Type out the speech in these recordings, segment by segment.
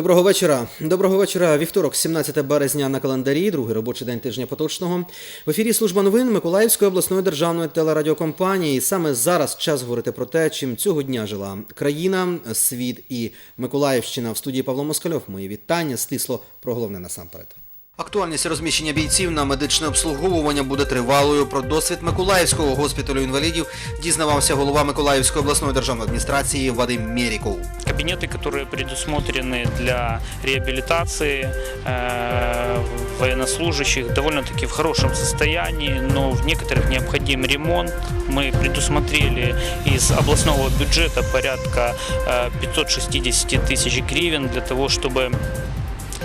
Доброго вечора. Доброго вечора. Вівторок, 17 березня на календарі, другий робочий день тижня поточного. В ефірі служба новин Миколаївської обласної державної телерадіокомпанії. Саме зараз час говорити про те, чим цього дня жила країна, світ і Миколаївщина. В студії Павло Москальов. Мої вітання. Стисло про головне насамперед. Актуальність розміщення бійців на медичне обслуговування буде тривалою. Про досвід Миколаївського госпіталю інвалідів дізнавався голова Миколаївської обласної державної адміністрації Вадим Мєріков Кабинеты, которые предусмотрены для реабилитации э, военнослужащих, довольно-таки в хорошем состоянии, но в некоторых необходим ремонт. Мы предусмотрели из областного бюджета порядка э, 560 тысяч гривен для того, чтобы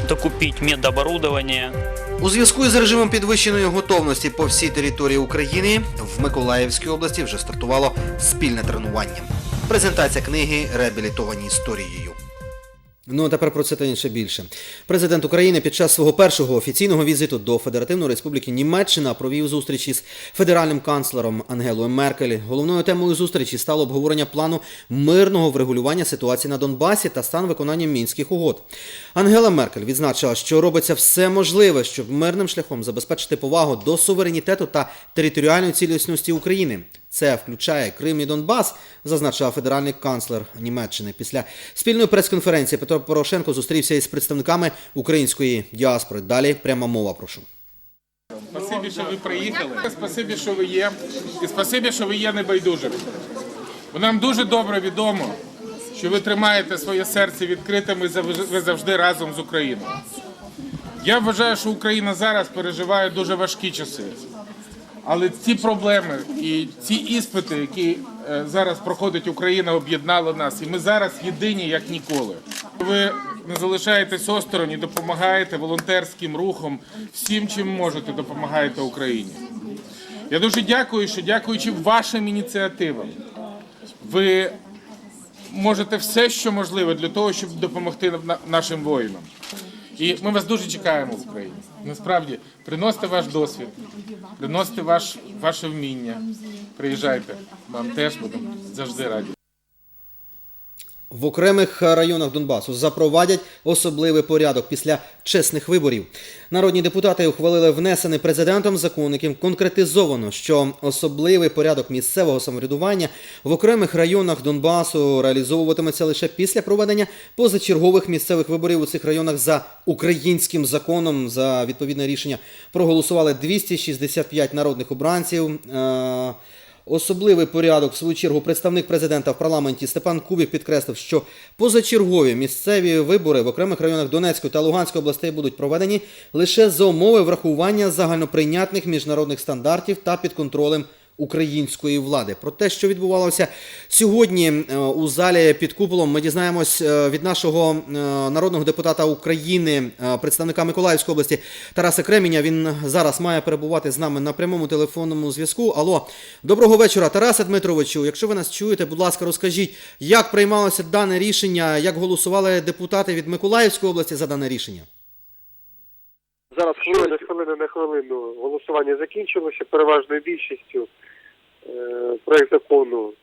докупить медоборудование, У зв'язку із режимом підвищеної готовності по всій території України в Миколаївській області вже стартувало спільне тренування. Презентація книги Реабілітовані історією. Ну а тепер про це та інше більше. Президент України під час свого першого офіційного візиту до Федеративної Республіки Німеччина провів зустріч із федеральним канцлером Ангелою Меркель. Головною темою зустрічі стало обговорення плану мирного врегулювання ситуації на Донбасі та стан виконання мінських угод. Ангела Меркель відзначила, що робиться все можливе, щоб мирним шляхом забезпечити повагу до суверенітету та територіальної цілісності України. Це включає Крим і Донбас, зазначив федеральний канцлер Німеччини. Після спільної прес-конференції Петро Порошенко зустрівся із представниками української діаспори. Далі пряма мова. Прошу. Спасибі, що ви приїхали. Спасибі, що ви є. І спасибі, що ви є небайдужими. Нам дуже добре відомо, що ви тримаєте своє серце відкритим і ви завжди разом з Україною. Я вважаю, що Україна зараз переживає дуже важкі часи. Але ці проблеми і ці іспити, які е, зараз проходить Україна, об'єднали нас. І ми зараз єдині як ніколи. Ви не залишаєтесь осторонь і допомагаєте волонтерським рухом, всім, чим можете, допомагаєте Україні. Я дуже дякую, що дякуючи вашим ініціативам, ви можете все, що можливе для того, щоб допомогти на- нашим воїнам. І ми вас дуже чекаємо в Україні. Насправді, приносите ваш досвід, приносите ваш, ваше вміння. Приїжджайте, вам теж будемо завжди раді. В окремих районах Донбасу запровадять особливий порядок після чесних виборів. Народні депутати ухвалили внесений президентом закон, яким конкретизовано, що особливий порядок місцевого самоврядування в окремих районах Донбасу реалізовуватиметься лише після проведення позачергових місцевих виборів у цих районах за українським законом. За відповідне рішення проголосували 265 народних обранців. Особливий порядок, в свою чергу, представник президента в парламенті Степан Кубік підкреслив, що позачергові місцеві вибори в окремих районах Донецької та Луганської областей будуть проведені лише за умови врахування загальноприйнятних міжнародних стандартів та під контролем української влади. Про те, що відбувалося сьогодні е, у залі під куполом, ми дізнаємось е, від нашого е, народного депутата України, представника Миколаївської області Тараса Креміня. Він зараз має перебувати з нами на прямому телефонному зв'язку. Алло, доброго вечора, Тарасе Дмитровичу. Якщо ви нас чуєте, будь ласка, розкажіть, як приймалося дане рішення, як голосували депутати від Миколаївської області за дане рішення? Зараз хвилина, хвилина на хвилину голосування закінчилося переважною більшістю. Е, Проект закону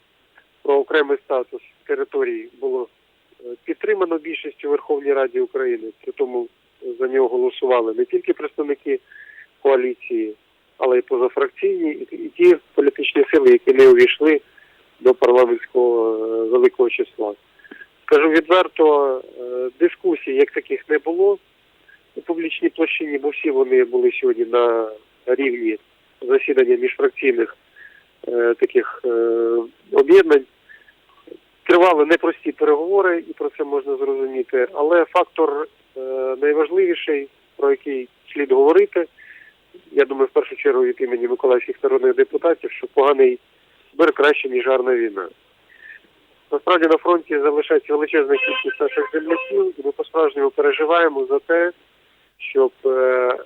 про окремий статус територій було е, підтримано більшістю Верховній Раді України. При тому за нього голосували не тільки представники коаліції, але й позафракційні, і ті політичні сили, які не увійшли до парламентського е, великого числа. Скажу відверто, е, дискусій як таких не було у публічній площині, бо всі вони були сьогодні на рівні засідання міжфракційних е, таких е, об'єднань. Тривали непрості переговори, і про це можна зрозуміти. Але фактор е, найважливіший, про який слід говорити, я думаю, в першу чергу від імені миколаївських народних депутатів, що поганий мир краще, ніж гарна війна. Насправді на фронті залишається величезна кількість наших земляків, і ми по-справжньому переживаємо за те, щоб е,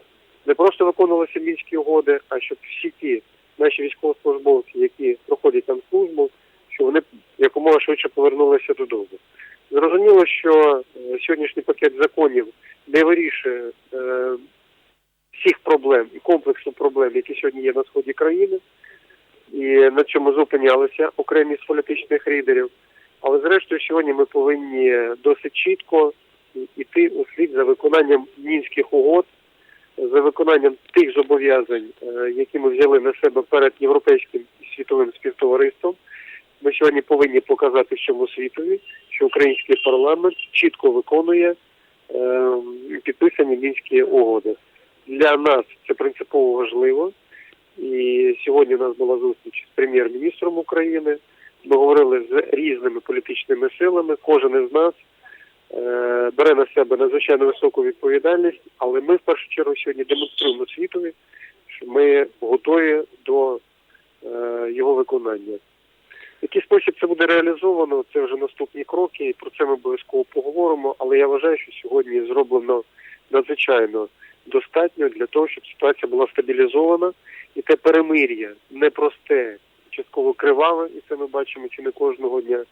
не просто виконувалися мінські угоди, а щоб всі ті наші військовослужбовці, які проходять там службу, щоб вони якомога швидше повернулися додому. Зрозуміло, що е, сьогоднішній пакет законів не вирішує е, всіх проблем і комплексу проблем, які сьогодні є на сході країни, і на цьому зупинялися окремі з політичних лідерів. Але зрештою, сьогодні ми повинні досить чітко йти у слід за виконанням мінських угод, за виконанням тих зобов'язань, е, які ми взяли на себе перед європейським і світовим співтовариством. Ми сьогодні повинні показати всьому світові, що український парламент чітко виконує е, підписані мінські угоди. Для нас це принципово важливо. І сьогодні у нас була зустріч з прем'єр-міністром України. Ми говорили з різними політичними силами. Кожен із нас бере на себе надзвичайно високу відповідальність, але ми в першу чергу сьогодні демонструємо світові, що ми готові до е, його виконання. Який спосіб це буде реалізовано, це вже наступні кроки, і про це ми обов'язково поговоримо. Але я вважаю, що сьогодні зроблено надзвичайно достатньо для того, щоб ситуація була стабілізована, і те перемир'я непросте, частково криваве, і це ми бачимо чи не кожного дня,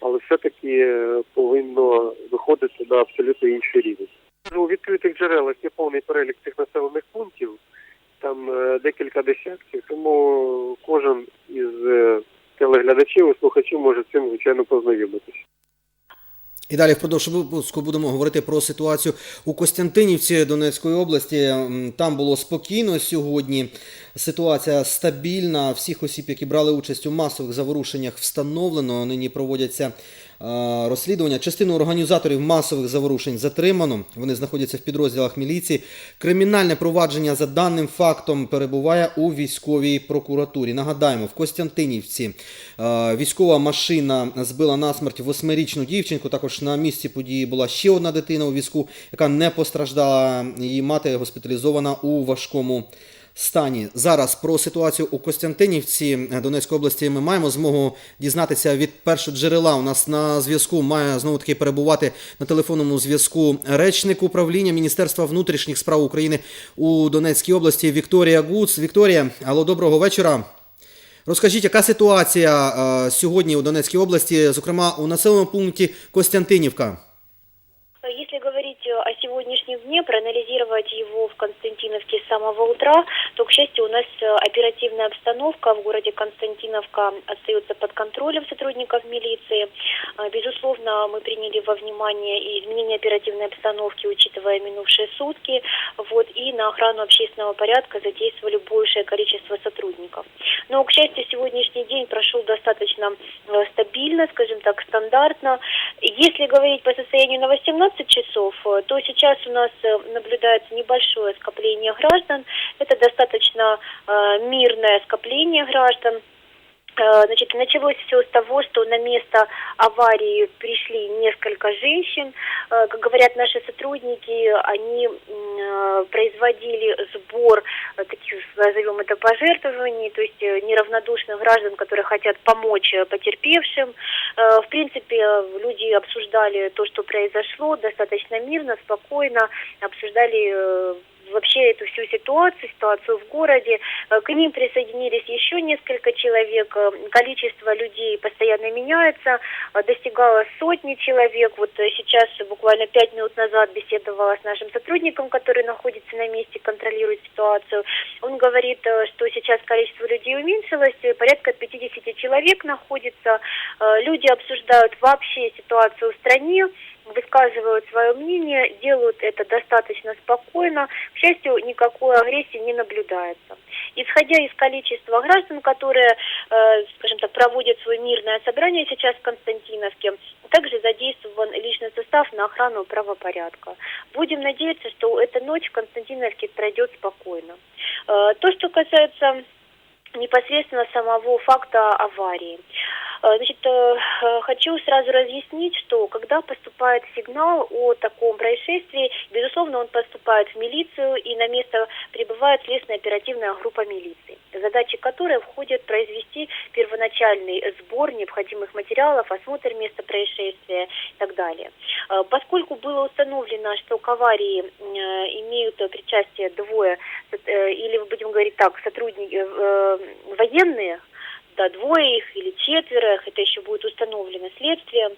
але все-таки е, повинно виходити на абсолютно інший рівень. У відкритих джерелах є повний перелік цих населених пунктів, там е, декілька десятків, тому кожен із е, телеглядачів і слухачів може з цим звичайно познайомитися. І далі впродовж випуску будемо говорити про ситуацію у Костянтинівці Донецької області. Там було спокійно сьогодні. Ситуація стабільна. Всіх осіб, які брали участь у масових заворушеннях, встановлено. Нині проводяться розслідування. Частину організаторів масових заворушень затримано. Вони знаходяться в підрозділах міліції. Кримінальне провадження за даним фактом перебуває у військовій прокуратурі. Нагадаємо, в Костянтинівці військова машина збила насмерть восьмирічну дівчинку. Також на місці події була ще одна дитина у візку, яка не постраждала. Її мати госпіталізована у важкому стані. Зараз про ситуацію у Костянтинівці е, Донецької області ми маємо змогу дізнатися від першого джерела. У нас на зв'язку має знову таки перебувати на телефонному зв'язку речник управління Міністерства внутрішніх справ України у Донецькій області Вікторія Гуц. Вікторія, алло, доброго вечора. Розкажіть, яка ситуація е, сьогодні у Донецькій області, зокрема у населеному пункті Костянтинівка? Если говорить о сегодняшнем дне, проанализировать его в Константиновке с самого утра, то, к счастью, у нас э, оперативная обстановка в городе Константиновка остается под контролем сотрудников милиции. А, Безусловно, мы приняли во внимание и изменение оперативной обстановки, учитывая минувшие сутки, вот, и на охрану общественного порядка задействовали большее количество сотрудников. Но, к счастью, сегодняшний день прошел достаточно э, стабильно, скажем так, стандартно. Если говорить по состоянию на 18 часов, э, то сейчас у нас э, наблюдается небольшое скопление граждан. Это достаточно э, мирное скопление граждан. Э, Значит, началось все с того, что на место аварии пришли несколько женщин. Э, Как говорят наши сотрудники, они э, производили сбор таких, назовем это, пожертвований, то есть неравнодушных граждан, которые хотят помочь потерпевшим. В принципе, люди обсуждали то, что произошло, достаточно мирно, спокойно, обсуждали вообще эту всю ситуацию, ситуацию в городе. Э, К ним присоединились еще несколько человек. Э, Количество людей постоянно меняется, э, достигало сотни человек. Вот сейчас, буквально пять минут назад, беседовала с нашим сотрудником, который находится на месте, контролирует ситуацию. Он говорит, что сейчас количество людей уменьшилось, порядка 50 человек находится. Люди обсуждают вообще ситуацию в стране, высказывают свое мнение, делают это достаточно спокойно. К счастью, никакой агрессии не наблюдается. Исходя из количества граждан, которые, э, скажем так, проводят свое мирное собрание сейчас в Константиновке, также задействован личный состав на охрану правопорядка. Будем надеяться, что эта ночь в Константиновке пройдет спокойно. Э, То, что касается непосредственно самого факта аварии. Э, Значит, э, э, хочу сразу разъяснить, что когда поступает сигнал о таком происшествии, безусловно, он поступает в милицию, и на место прибывает следственная оперативная группа милиции, задачи которой входит произвести первоначальный сбор необходимых материалов, осмотр места происшествия и так далее. Поскольку было установлено, что к аварии имеют причастие двое, или будем говорить так, сотрудники военные, да, двое их или четверо это еще будет установлено следствием,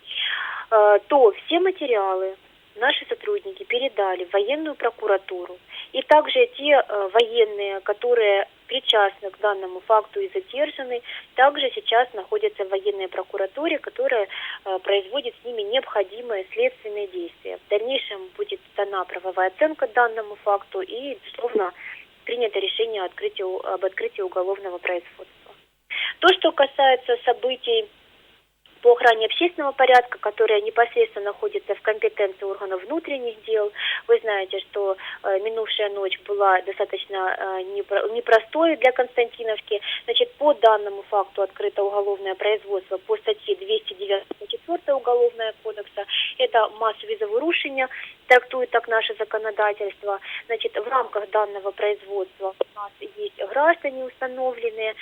э, то все материалы наши сотрудники передали в военную прокуратуру. И также те э, военные, которые причастны к данному факту и задержаны, также сейчас находятся в военной прокуратуре, которая э, производит с ними необходимые следственные действия. В дальнейшем дана правовая оценка данному факту и, безусловно, принято решение об открытии уголовного производства. То, что касается событий по охране общественного порядка, которая непосредственно находится в компетенции органов внутренних дел. Вы знаете, что э, минувшая ночь была достаточно э, непро- непростой для Константиновки. Значит, по данному факту открыто уголовное производство по статье 294 Уголовного кодекса. Это массовые заворушения, трактует так наше законодательство. Значит, в рамках данного производства у нас есть граждане установленные,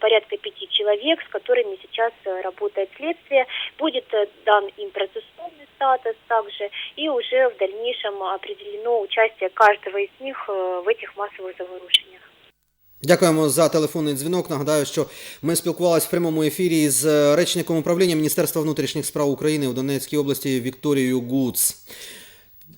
порядка пяти человек, с которыми сейчас э, работает следствие. Будет э, дан им процессуальный статус также, и уже в дальнейшем определено участие каждого из них э, в этих массовых заворушениях. Дякуємо за телефонний дзвінок. Нагадаю, що ми спілкувалися в прямому ефірі з е, речником управління Міністерства внутрішніх справ України у Донецькій області Вікторією Гуц.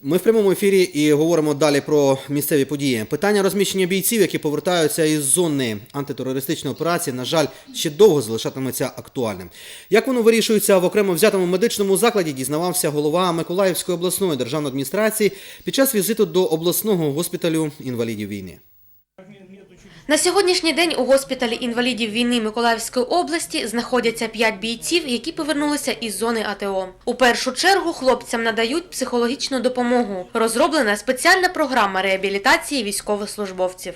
Ми в прямому ефірі і говоримо далі про місцеві події. Питання розміщення бійців, які повертаються із зони антитерористичної операції, на жаль, ще довго залишатиметься актуальним. Як воно вирішується в окремо взятому медичному закладі, дізнавався голова Миколаївської обласної державної адміністрації під час візиту до обласного госпіталю інвалідів війни. На сьогоднішній день у госпіталі інвалідів війни Миколаївської області знаходяться п'ять бійців, які повернулися із зони АТО. У першу чергу хлопцям надають психологічну допомогу. Розроблена спеціальна програма реабілітації військовослужбовців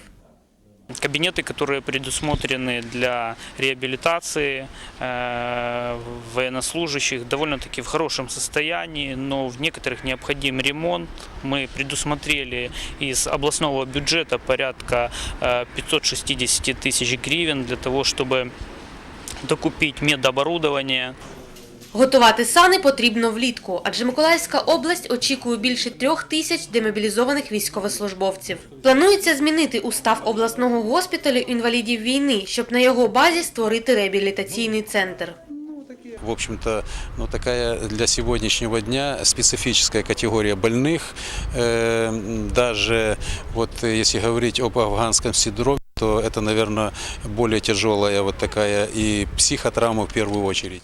Кабинеты, которые предусмотрены для реабилитации э, военнослужащих, довольно-таки в хорошем состоянии, но в некоторых необходим ремонт. Мы предусмотрели из областного бюджета порядка э, 560 тысяч гривен для того, чтобы докупить медоборудование, Готувати сани потрібно влітку, адже Миколаївська область очікує більше трьох тисяч демобілізованих військовослужбовців. Планується змінити устав обласного госпіталю інвалідів війни, щоб на його базі створити реабілітаційний центр. В общем-то, ну, такая для сегодняшнего дня специфическая категория больных. Э, Даже вот э, если говорить об афганском синдроме, то это, наверное, более тяжелая вот такая и психотравма в первую очередь.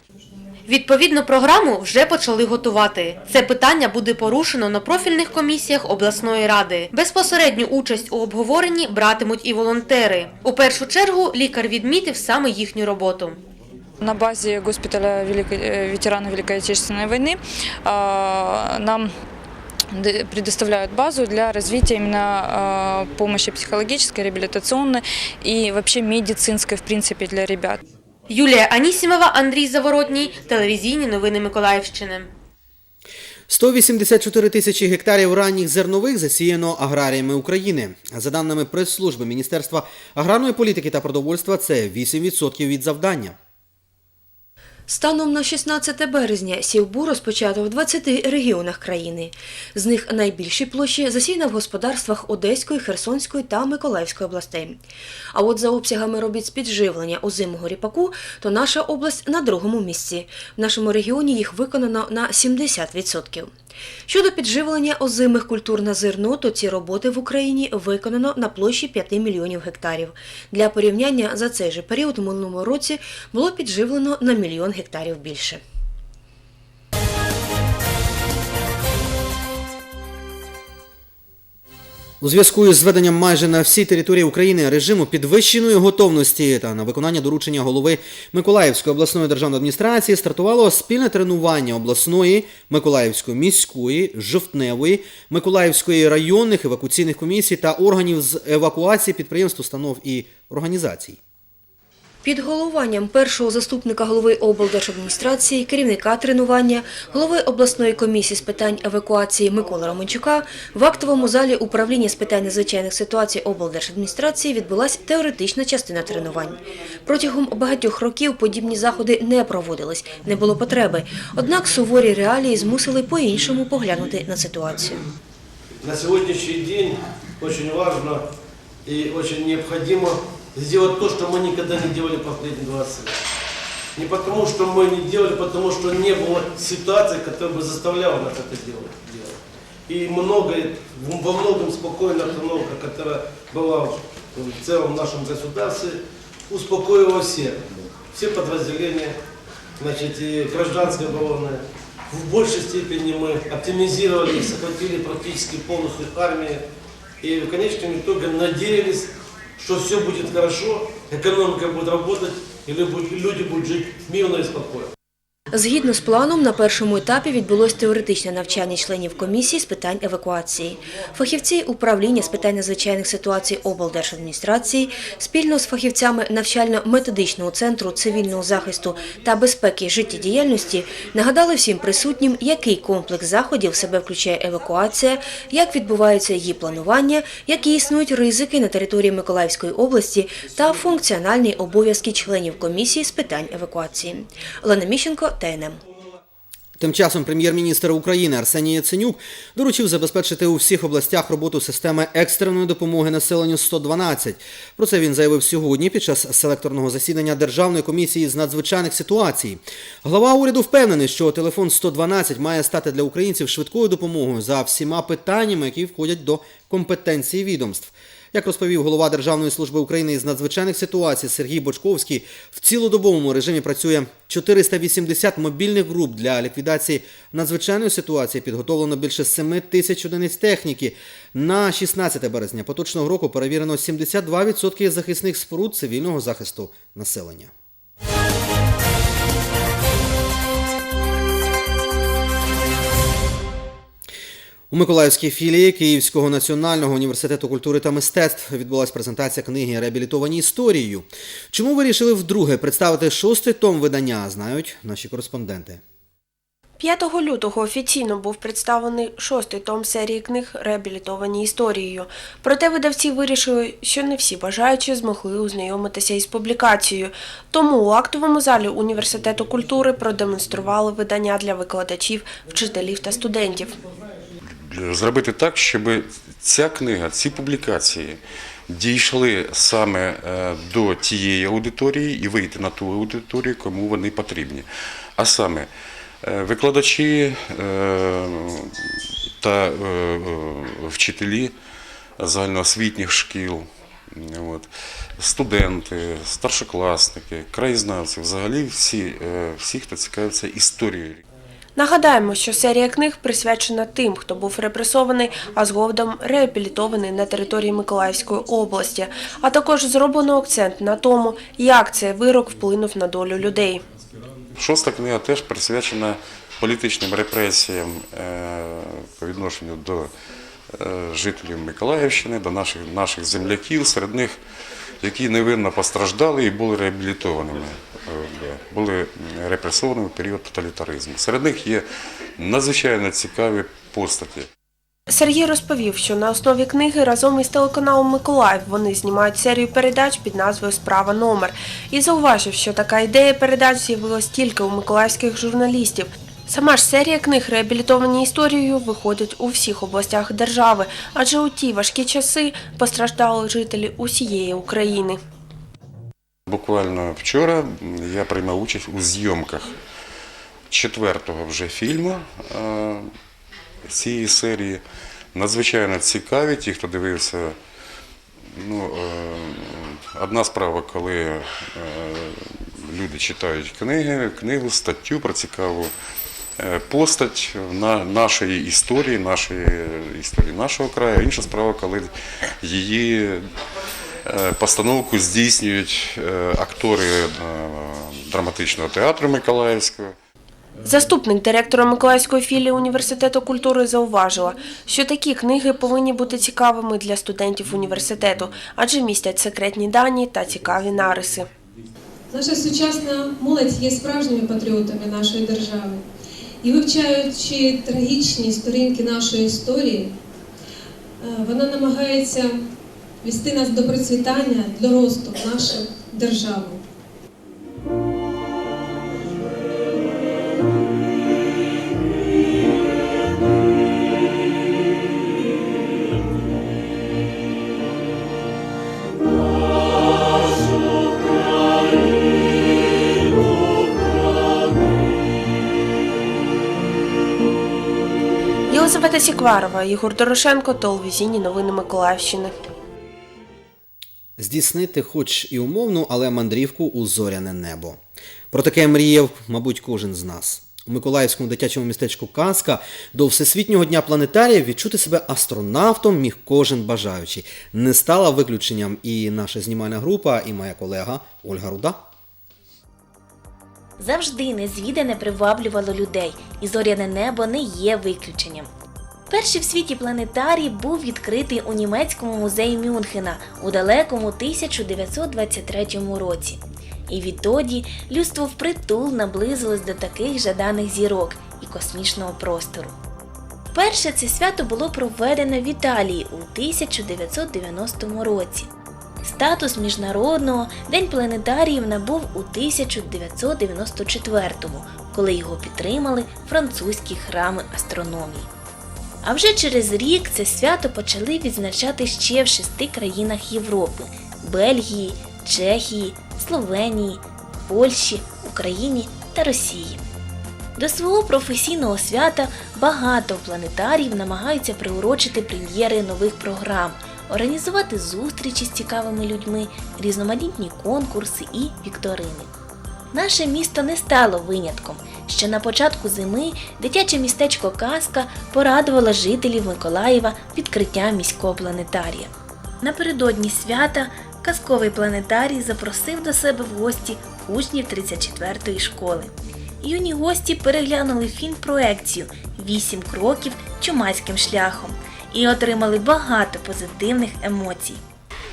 Відповідну програму вже почали готувати. Це питання буде порушено на профільних комісіях обласної ради. Безпосередню участь у обговоренні братимуть і волонтери. У першу чергу лікар відмітив саме їхню роботу. На базе госпиталя Великой, э, ветерана Великой Отечественной войны нам д- предоставляют базу для развития именно помощи психологической, реабилитационной и вообще медицинской, в принципе, для ребят. Юлія Анісімова, Андрій Заворотній, телевізійні новини Миколаївщини. 184 тисячі гектарів ранніх зернових засіяно аграріями України. За даними прес-служби Міністерства аграрної політики та продовольства, це 8% від завдання. Станом на 16 березня сівбу розпочато в 20 регіонах країни. З них найбільші площі засіяно в господарствах Одеської, Херсонської та Миколаївської областей. А от за обсягами робіт з підживлення озимого ріпаку, то наша область на другому місці. В нашому регіоні їх виконано на 70%. Щодо підживлення озимих культур на зерно, то ці роботи в Україні виконано на площі 5 мільйонів гектарів. Для порівняння за цей же період у минулому році було підживлено на мільйон гектарів більше. У зв'язку із зведенням майже на всій території України режиму підвищеної готовності та на виконання доручення голови Миколаївської обласної державної адміністрації стартувало спільне тренування обласної, Миколаївської міської, жовтневої, Миколаївської районних евакуаційних комісій та органів з евакуації підприємств, установ і організацій. Під головуванням першого заступника голови облдержадміністрації, керівника тренування, голови обласної комісії з питань евакуації Миколи Романчука в актовому залі управління з питань надзвичайних ситуацій облдержадміністрації відбулася теоретична частина тренувань. Протягом багатьох років подібні заходи не проводились, не було потреби. Однак суворі реалії змусили по-іншому поглянути на ситуацію. на сегодняшний день очень важно и очень необходимо сделать то, что мы никогда не делали последние 20 лет. Не потому, что мы не делали, потому что не было ситуации, которая бы заставляла нас это делать. И много, во многом спокойная обстановка, которая была в целом нашем государстве, успокоила всех. Все подразделения, значит, и гражданская оборона, в большей степени мы оптимизировали и сократили практически полностью армии. И в конечном итоге надеялись, что все будет хорошо, экономика будет работать, и люди будут жить мирно и спокойно. Згідно з планом, на першому етапі відбулось теоретичне навчання членів комісії з питань евакуації. Фахівці управління з питань надзвичайних ситуацій облдержадміністрації спільно з фахівцями навчально-методичного центру цивільного захисту та безпеки життєдіяльності нагадали всім присутнім, який комплекс заходів в себе включає евакуація, як відбувається її планування, які існують ризики на території Миколаївської області та функціональні обов'язки членів комісії з питань евакуації. Олена Міщенко, ТНМ. Тим часом прем'єр-міністр України Арсеній Яценюк доручив забезпечити у всіх областях роботу системи екстреної допомоги населенню 112. Про це він заявив сьогодні під час селекторного засідання Державної комісії з надзвичайних ситуацій. Глава уряду впевнений, що телефон 112 має стати для українців швидкою допомогою за всіма питаннями, які входять до компетенції відомств. Як розповів голова Державної служби України із надзвичайних ситуацій Сергій Бочковський, в цілодобовому режимі працює 480 мобільних груп для ліквідації надзвичайної ситуації. Підготовлено більше 7 тисяч одиниць техніки. На 16 березня поточного року перевірено 72% захисних споруд цивільного захисту населення. У Миколаївській філії Київського національного університету культури та мистецтв відбулася презентація книги Реабілітовані історією. Чому вирішили вдруге представити шостий том видання, знають наші кореспонденти. 5 лютого офіційно був представлений шостий том серії книг «Реабілітовані історією». Проте видавці вирішили, що не всі бажаючі змогли ознайомитися із публікацією. Тому у актовому залі університету культури продемонстрували видання для викладачів, вчителів та студентів. Зробити так, щоб ця книга, ці публікації дійшли саме е, до тієї аудиторії і вийти на ту аудиторію, кому вони потрібні. А саме е, викладачі е, та вчителі загальноосвітніх шкіл. От, студенти, старшокласники, краєзнавці, взагалі всі, всі, хто цікавиться історією. Нагадаємо, що серія книг присвячена тим, хто був репресований, а згодом реабілітований на території Миколаївської області. А також зроблено акцент на тому, як цей вирок вплинув на долю людей. Шоста книга теж присвячена політичним репресіям е, по відношенню до е, жителів Миколаївщини, до наших, наших земляків, серед них, які невинно постраждали і були реабілітованими, е, були репресованими в період тоталітаризму. Серед них є надзвичайно цікаві постаті. Сергій розповів, що на основі книги разом із телеканалом Миколаїв вони знімають серію передач під назвою Справа номер і зауважив, що така ідея передач з'явилась тільки у миколаївських журналістів. Сама ж серія книг реабілітовані історією виходять у всіх областях держави, адже у ті важкі часи постраждали жителі усієї України. Буквально вчора я приймав участь у зйомках четвертого вже фільму е, цієї серії. Надзвичайно цікаві, ті, хто дивився. Ну, е, одна справа, коли е, люди читають книги, книгу, статтю про цікаву постать на нашої історії, нашої історії нашого краю. Інша справа, коли її е, постановку здійснюють е, актори е, драматичного театру Миколаївського. Заступник директора Миколаївської філії університету культури зауважила, що такі книги повинні бути цікавими для студентів університету, адже містять секретні дані та цікаві нариси. Наша сучасна молодь є справжніми патріотами нашої держави. І вивчаючи трагічні сторінки нашої історії, е, вона намагається вести нас до процвітання, до росту нашої держави. Єлизавета Сікварова, Ігор Дорошенко, телевізійні новини Миколаївщини. Здійснити хоч і умовну, але мандрівку у зоряне небо. Про таке мріяв, мабуть, кожен з нас. У Миколаївському дитячому містечку Казка до Всесвітнього дня планетарія відчути себе астронавтом міг кожен бажаючий. Не стала виключенням і наша знімальна група, і моя колега Ольга Руда. Завжди незвідане приваблювало людей, і зоряне небо не є виключенням. Перший в світі планетарій був відкритий у німецькому музеї Мюнхена у далекому 1923 році. І відтоді людство впритул наблизилось до таких жаданих зірок і космічного простору. Вперше це свято було проведено в Італії у 1990 році. Статус міжнародного День планетаріїв набув у 1994-му, коли його підтримали французькі храми астрономії. А вже через рік це свято почали відзначати ще в шести країнах Європи Бельгії, Чехії, Словенії, Польщі, Україні та Росії. До свого професійного свята багато планетаріїв намагаються приурочити прем'єри нових програм, організувати зустрічі з цікавими людьми, різноманітні конкурси і вікторини. Наше місто не стало винятком. Ще на початку зими дитяче містечко Казка порадувало жителів Миколаєва відкриттям міського планетарія. Напередодні свята казковий планетарій запросив до себе в гості учнів 34-ї школи. Юні гості переглянули фільм-проекцію «Вісім кроків чумацьким шляхом і отримали багато позитивних емоцій.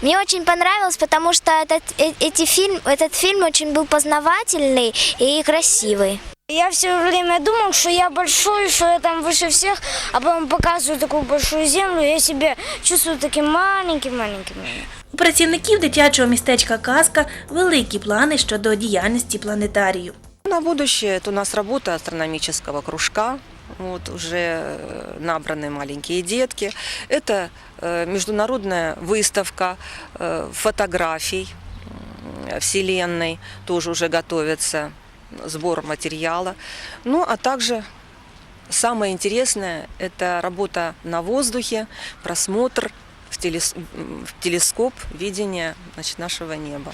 Мне очень понравилось, потому что этот, э- эти фильм, этот фильм очень был познавательный и красивый. Я все время думал, что я большой, что я там выше всех, а потом показываю такую большую землю, и я себя чувствую таким маленьким-маленьким. У працівників дитячого містечка Казка великі плани щодо діяльності планетарію. На будущее это у нас работа астрономического кружка. Вот уже э, набраны маленькие детки. Это э, международная выставка э, фотографий м, Вселенной. Тоже уже готовится сбор материала. Ну, а также самое интересное – это работа на воздухе, просмотр в, телес- в телескоп видения значит, нашего неба.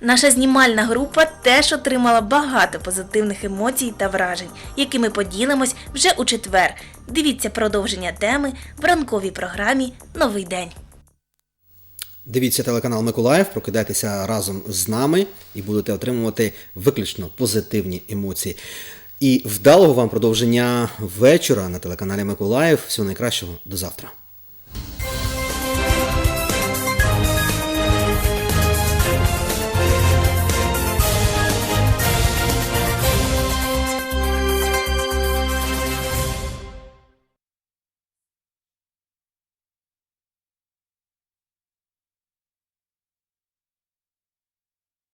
Наша знімальна група теж отримала багато позитивних емоцій та вражень, якими поділимось вже у четвер. Дивіться продовження теми в ранковій програмі Новий день. Дивіться телеканал Миколаїв, прокидайтеся разом з нами і будете отримувати виключно позитивні емоції. І вдалого вам продовження вечора на телеканалі Миколаїв. Всього найкращого до завтра.